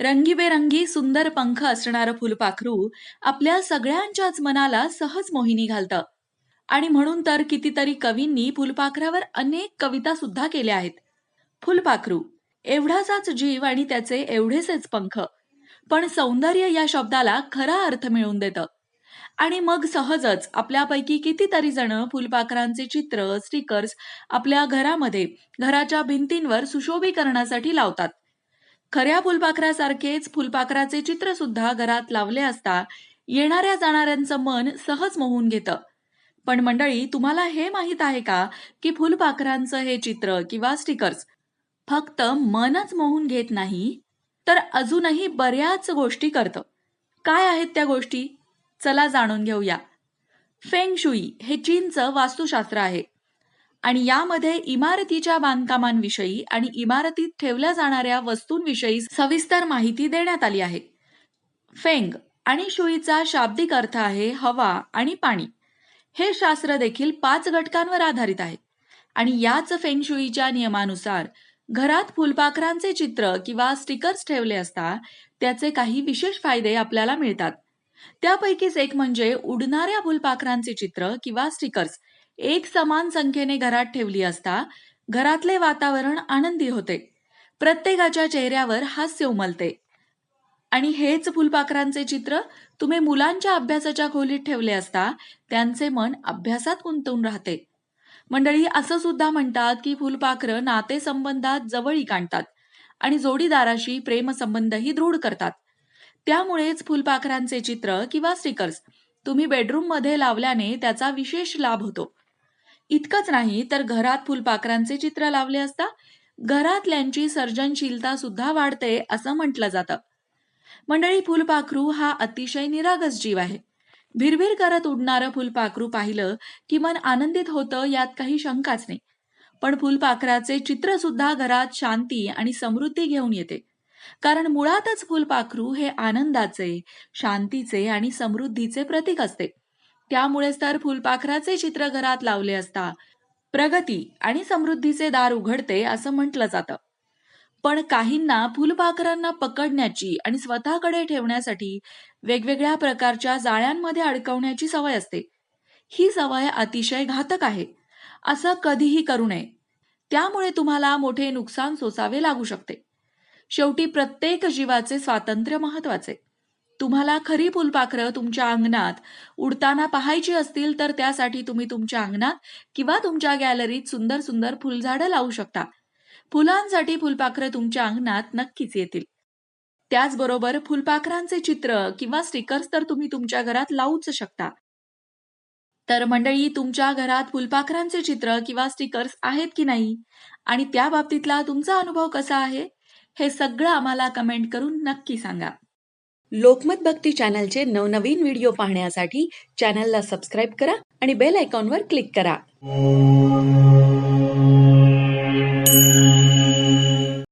रंगीबेरंगी सुंदर पंख असणारं फुलपाखरू आपल्या सगळ्यांच्याच मनाला सहज मोहिनी घालतं. आणि म्हणून तर कितीतरी कवींनी फुलपाखरावर अनेक कविता सुद्धा केल्या आहेत. फुलपाखरू एवढाचाच जीव आणि त्याचे एवढेसेच पंख. पण सौंदर्य या शब्दाला खरा अर्थ मिळवून देतं. आणि मग सहजच आपल्यापैकी कितीतरी जण फुलपाखरांचे चित्र स्टिकर्स आपल्या घरामध्ये घराच्या भिंतींवर सुशोभीकरणासाठी लावतात. खऱ्या फुलपाखरासारखेच फुलपाखराचे चित्र सुद्धा घरात लावले असता येणाऱ्या जाणाऱ्यांचं मन सहज मोहून घेतं. पण मंडळी तुम्हाला हे माहीत आहे का की फुलपाखरांचं हे चित्र किंवा स्टिकर्स फक्त मनच मोहून घेत नाही तर अजूनही बऱ्याच गोष्टी करतं. काय आहेत त्या गोष्टी? चला जाणून घेऊया. फेंग शुई हे चीनचं वास्तुशास्त्र आहे. आणि यामध्ये इमारतीच्या बांधकामांविषयी आणि इमारतीत ठेवल्या जाणाऱ्या वस्तूंविषयी सविस्तर माहिती देण्यात आली आहे. फेंग आणि शुईचा शाब्दिक अर्थ आहे हवा आणि पाणी. हे शास्त्र देखील पाच घटकांवर आधारित आहे. आणि याच फेंगशुईच्या नियमानुसार घरात फुलपाखरांचे चित्र किंवा स्टिकर्स ठेवले असता त्याचे काही विशेष फायदे आपल्याला मिळतात. त्यापैकीच एक म्हणजे उडणाऱ्या फुलपाखरांचे चित्र किंवा स्टिकर्स. एक समान संख्येने घरात ठेवली असता घरातले वातावरण आनंदी होते. प्रत्येकाच्या चेहऱ्यावर हास्य उमलते. आणि हेच फुलपाखरांचे चित्र तुम्ही मुलांच्या अभ्यासाच्या खोलीत ठेवले असता त्यांचे मन अभ्यासात गुंतून राहते. मंडळी असं सुद्धा म्हणतात की फुलपाखरं नातेसंबंधात जवळीक आणतात आणि जोडीदाराशी प्रेमसंबंधही दृढ करतात. त्यामुळेच फुलपाखरांचे चित्र किंवा स्टिकर्स तुम्ही बेडरूममध्ये लावल्याने त्याचा विशेष लाभ होतो. इतकंच नाही तर घरात फुलपाखरांचे चित्र लावले असता घरातल्यांची सर्जनशीलता सुद्धा वाढते असं म्हटलं जातं. मंडळी फुलपाखरू हा अतिशय निरागस जीव आहे. भिरभिर करत उडणारं फुलपाखरू पाहिलं की मन आनंदित होतं यात काही शंकाच नाही. पण फुलपाखराचे चित्र सुद्धा घरात शांती आणि समृद्धी घेऊन येते. कारण मुळातच फुलपाखरू हे आनंदाचे शांतीचे आणि समृद्धीचे प्रतीक असते. त्यामुळेच तर फुलपाखराचे चित्र घरात लावले असता प्रगती आणि समृद्धीचे दार उघडते असं म्हटलं जातं. पण काहींना फुलपाखरांना पकडण्याची आणि स्वतःकडे ठेवण्यासाठी वेगवेगळ्या प्रकारच्या जाळ्यांमध्ये अडकवण्याची सवय असते. ही सवय अतिशय घातक आहे. असं कधीही करू नये. त्यामुळे तुम्हाला मोठे नुकसान सोसावे लागू शकते. शेवटी प्रत्येक जीवाचे स्वातंत्र्य महत्त्वाचे तुम्हाला खरी फुलपाखरं तुमच्या अंगणात उडताना पाहायची असतील तर त्यासाठी तुम्ही तुमच्या अंगणात किंवा तुमच्या गॅलरीत सुंदर सुंदर फुलझाडं लावू शकता. फुलांसाठी फुलपाखरं तुमच्या अंगणात नक्कीच येतील. त्याचबरोबर फुलपाखरांचे चित्र किंवा स्टिकर्स तर तुम्ही तुमच्या घरात लावूच शकता. तर मंडळी तुमच्या घरात फुलपाखरांचे चित्र किंवा स्टिकर्स आहेत की नाही? आणि त्या बाबतीतला तुमचा अनुभव कसा आहे? हे सगळं आम्हाला कमेंट करून नक्की सांगा. लोकमत भक्ती चॅनलचे नवनवीन व्हिडिओ पाहण्यासाठी चॅनलला सबस्क्राईब करा आणि बेल आयकॉनवर क्लिक करा.